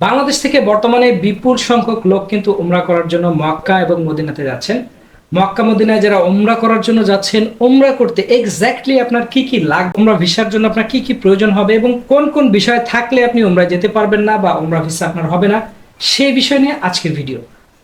বাংলাদেশ থেকে বর্তমানে বিপুল সংখ্যক লোক কিন্তু উমরা করার জন্য মক্কা এবং মদিনাতে যাচ্ছেন। মক্কা, মদিনায় যারা উমরা করার জন্য যাচ্ছেন, উমরা করতে এক্স্যাক্টলি আপনার কি কি লাগবে উমরা ভিসার জন্য আপনার কি কি প্রয়োজন হবে এবং কোন কোন বিষয় থাকলে আপনি উমরা যেতে পারবেন না বা উমরা ভিসা আপনার হবে না সেই বিষয় নিয়ে আজকের video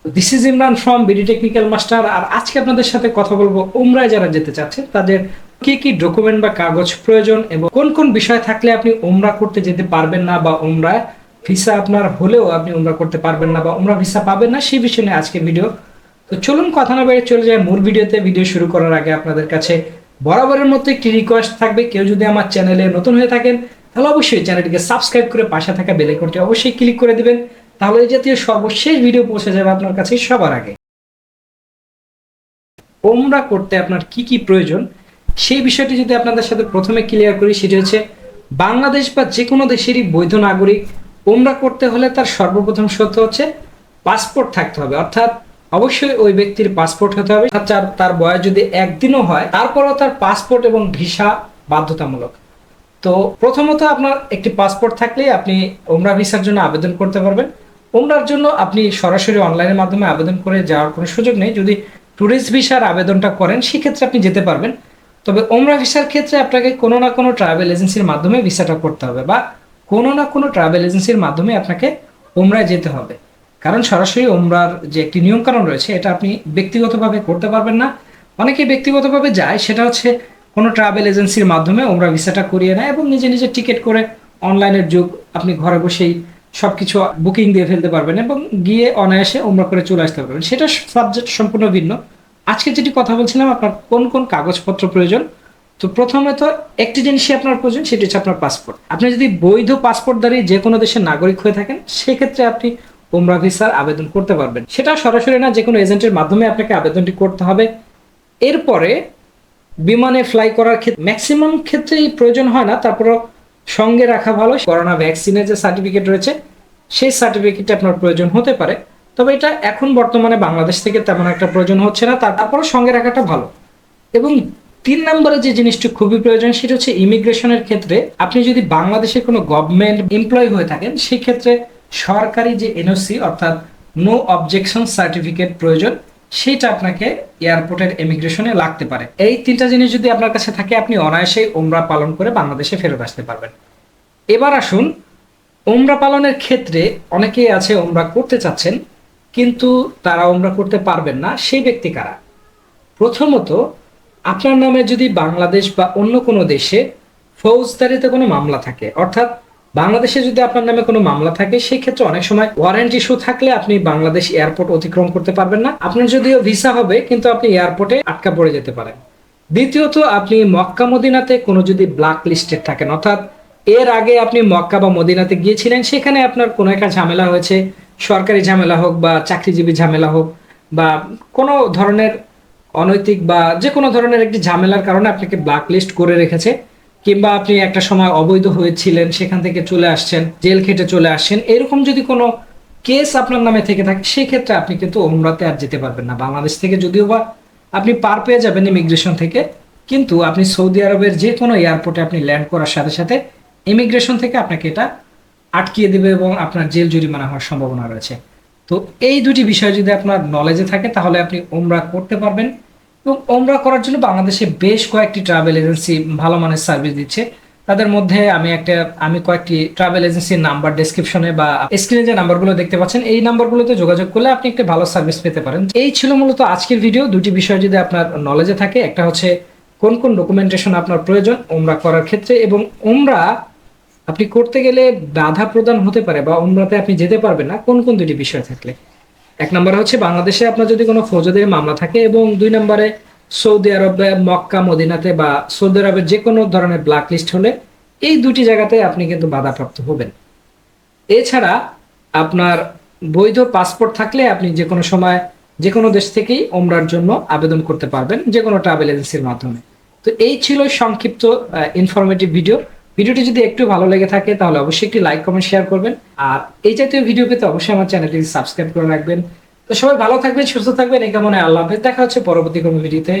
this is Imran from BD technical master আর আজকে আপনাদের সাথে কথা বলব উমরায় যারা যেতে চাচ্ছেন তাদের কি কি ডকুমেন্ট বা কাগজ প্রয়োজন এবং কোন কোন বিষয় থাকলে আপনি উমরা করতে যেতে পারবেন না বা উমরায় ভিসা আপনার হলেও আপনি উমরা করতে পারবেন না বা উমরা ভিসা পাবেন না, সেই বিষয় নিয়ে আজকে ভিডিও। তো চলুন কথা না বেড়ে চলে যায় মূল ভিডিওতে। ভিডিও শুরু করার আগে আপনাদের কাছে বরাবরের মতো একটি রিকোয়েস্ট থাকবে। কেউ যদি আমার চ্যানেলে নতুন হয়ে থাকেন, তাহলে অবশ্যই চ্যানেলটিকে সাবস্ক্রাইব করে পাশে থাকা বেল আইকনটি অবশ্যই ক্লিক করে দিবেন। তাহলে এই জাতীয় সর্বশেষ ভিডিও পৌঁছে যাবে আপনার কাছে সবার আগে। ওমরা করতে আপনার কি কি প্রয়োজন, সেই বিষয়টি যদি আপনাদের সাথে প্রথমে ক্লিয়ার করি, সেটি হচ্ছে বাংলাদেশ বা যে কোনো দেশেরই বৈধ নাগরিক ওমরা করতে হলে তার সর্বপ্রথম সত্য হচ্ছে পাসপোর্ট থাকতে হবে। অর্থাৎ অবশ্যই ওই ব্যক্তির পাসপোর্ট হতে হবে। তার- বয়স যদি একদিনও হয়, তারপরেও তার পাসপোর্ট এবং ভিসা বাধ্যতামূলক। তো প্রথমত আপনার একটি পাসপোর্ট থাকলে আপনি ওমরা ভিসার জন্য আবেদন করতে পারবেন। ওমরার জন্য আপনি সরাসরি অনলাইনের মাধ্যমে আবেদন করে যাওয়ার কোনো সুযোগ নেই। যদি ট্যুরিস্ট ভিসার আবেদনটা করেন, সেক্ষেত্রে আপনি যেতে পারবেন। তবে ওমরা ভিসার ক্ষেত্রে আপনাকে কোনো না কোনো ট্রাভেল এজেন্সির মাধ্যমে ভিসাটা করতে হবে বা কোনো না কোনো ট্রাভেল এজেন্সির মাধ্যমে আপনাকে ওমরায় যেতে হবে। কারণ সরাসরি ওমরার যে একটি নিয়মকানুন রয়েছে, এটা আপনি ব্যক্তিগতভাবে করতে পারবেন না। অনেকে ব্যক্তিগতভাবে যায়, সেটা হচ্ছে কোনো ট্রাভেল এজেন্সির মাধ্যমে ওমরা ভিসাটা করিয়ে নেয় এবং নিজে নিজে টিকিট করে অনলাইনের যুগ আপনি ঘরে বসেই সব কিছু বুকিং দিয়ে ফেলতে পারবেন এবং গিয়ে অনায়াসে ওমরা করে চলে আসতে পারবেন। সেটা সাবজেক্ট সম্পূর্ণ ভিন্ন। আজকে যেটি কথা বলছিলাম, আপনার কোন কোন কাগজপত্র প্রয়োজন? তো প্রথমে তো একটি জিনিসই আপনার প্রয়োজন, সেটি হচ্ছে আপনার পাসপোর্ট আপনি যদি বৈধ পাসপোর্টধারী যে কোনো দেশের নাগরিক হয়ে থাকেন, সেক্ষেত্রে আপনি ওমরা ভিসার আবেদন করতে পারবেন। সেটা সরাসরি না, যে কোনো এজেন্টের মাধ্যমে আপনাকে আবেদনটি করতে হবে। এরপরে বিমানে ফ্লাই করার ক্ষেত্রে ম্যাক্সিমাম ক্ষেত্রেই প্রয়োজন হয় না, তারপরও সঙ্গে রাখা ভালো। করোনা ভ্যাকসিনের যে সার্টিফিকেট রয়েছে, সেই সার্টিফিকেটটা আপনার প্রয়োজন হতে পারে। তবে এটা এখন বর্তমানে বাংলাদেশ থেকে তেমন একটা প্রয়োজন হচ্ছে না তারপরও সঙ্গে রাখাটা ভালো। এবং তিন নম্বরে যে জিনিসটি খুবই প্রয়োজন, সেটা হচ্ছে ইমিগ্রেশনের ক্ষেত্রে আপনি যদি বাংলাদেশের কোনো গভর্নমেন্ট এমপ্লয় হয়ে থাকেন সেই ক্ষেত্রে সরকারি যে এনওসি অর্থাৎ নো অবজেকশন সার্টিফিকেট প্রয়োজন, সেটা আপনাকে এয়ারপোর্টের ইমিগ্রেশনে লাগতে পারে। এই তিনটা জিনিস যদি আপনার কাছে থাকে, আপনি অনায়াসেই ওমরা পালন করে বাংলাদেশে ফেরত আসতে পারবেন। এবার আসুন ওমরা পালনের ক্ষেত্রে অনেকেই আছে ওমরা করতে চাচ্ছেন, কিন্তু তারা ওমরা করতে পারবেন না। সেই ব্যক্তি কারা? প্রথমত আপনার নামে যদি বাংলাদেশ বা অন্য কোনো দেশে ফৌজদারিতে কোনো মামলা থাকে, অর্থাৎ বাংলাদেশে যদি আপনার নামে কোনো মামলা থাকে সেই ক্ষেত্রে অনেক সময় ওয়ারেন্ট ইস্যু থাকলে আপনি বাংলাদেশ এয়ারপোর্ট অতিক্রম করতে পারবেন না। আপনার যদিও ভিসা হবে, কিন্তু আপনি এয়ারপোর্টে আটকা পড়ে যেতে পারেন। দ্বিতীয়ত, আপনি মক্কা, মদিনাতে কোনো যদি ব্ল্যাক লিস্টেড থাকেন, অর্থাৎ এর আগে আপনি মক্কা বা মদিনাতে গিয়েছিলেন, সেখানে আপনার কোনো একটা ঝামেলা হয়েছে। সরকারি ঝামেলা হোক বা চাকরিজীবী ঝামেলা হোক বা কোনো ধরনের অনৈতিক বা যে কোনো ধরনের একটি ঝামেলার কারণে আপনাকে ব্ল্যাক লিস্ট করে রেখেছে, কিংবা আপনি একটা সময় অবৈধ হয়েছিলেন, সেখান থেকে চলে আসছেন, জেল খেটে চলে আসছেন, এরকম যদি কোনো কেস আপনার নামে থেকে থাকে, সেক্ষেত্রে আপনি কিন্তু ওমরাতে আর যেতে পারবেন না। বাংলাদেশ থেকে যদিও বা আপনি পার পেয়ে যাবেন ইমিগ্রেশন থেকে, কিন্তু আপনি সৌদি আরবের যে কোনো এয়ারপোর্টে আপনি ল্যান্ড করার সাথে সাথে ইমিগ্রেশন থেকে আপনাকে এটা আটকিয়ে দেবে এবং আপনার জেল জরিমানা হওয়ার সম্ভাবনা রয়েছে। তো এই দুটি বিষয় যদি আপনার নলেজে থাকে, তাহলে আপনি ওমরা করতে পারবেন। এবং ওমরা করার জন্য বাংলাদেশে বেশ কয়েকটি ট্রাভেল এজেন্সি ভালো মানের সার্ভিস দিচ্ছে। তাদের মধ্যে আমি একটা, আমি কয়েকটি ট্রাভেল এজেন্সির নাম্বার ডেসক্রিপশনে বা স্ক্রিনে যে নাম্বারগুলো দেখতে পাচ্ছেন, এই নাম্বারগুলোতে যোগাযোগ করলে আপনি একটা ভালো সার্ভিস পেতে পারেন। এই ছিল মূলত আজকের ভিডিও দুটি বিষয় যদি আপনার নলেজে থাকে, একটা হচ্ছে কোন কোন ডকুমেন্টেশন আপনার প্রয়োজন ওমরা করার ক্ষেত্রে এবং ওমরা আপনি করতে গেলে বাধা প্রদান হতে পারে বা ওমরাতে আপনি যেতে পারবেন না, কোন কোন দুটি বিষয় থাকলে। এক নম্বরে হচ্ছে বাংলাদেশে আপনার যদি কোনো ফৌজদারি মামলা থাকে এবং দুই নম্বরে সৌদি আরবে, মক্কা, মদিনাতে বা সৌদি আরবের যে কোনো ধরনের ব্ল্যাক লিস্ট হলে এই দুটি জায়গাতে আপনি কিন্তু বাধাপ্রাপ্ত হবেন। এছাড়া আপনার বৈধ পাসপোর্ট থাকলে আপনি যে কোনো সময় যে কোনো দেশ থেকেই ওমরার জন্য আবেদন করতে পারবেন যে কোনো ট্রাভেল এজেন্সির মাধ্যমে। তো এই ছিল সংক্ষিপ্ত ইনফরমেটিভ ভিডিও ভিডিওটি যদি একটু ভালো লেগে থাকে, তাহলে অবশ্যই একটি লাইক কমেন্ট শেয়ার করবেন। আর এই জাতীয় ভিডিও পেতে অবশ্যই আমার চ্যানেলটি সাবস্ক্রাইব করে রাখবেন। তো সবাই ভালো থাকবেন, সুস্থ থাকবেন। এই কামনে আল্লাহ হাফেজ। দেখা হচ্ছে পরবর্তী কোনো ভিডিওতে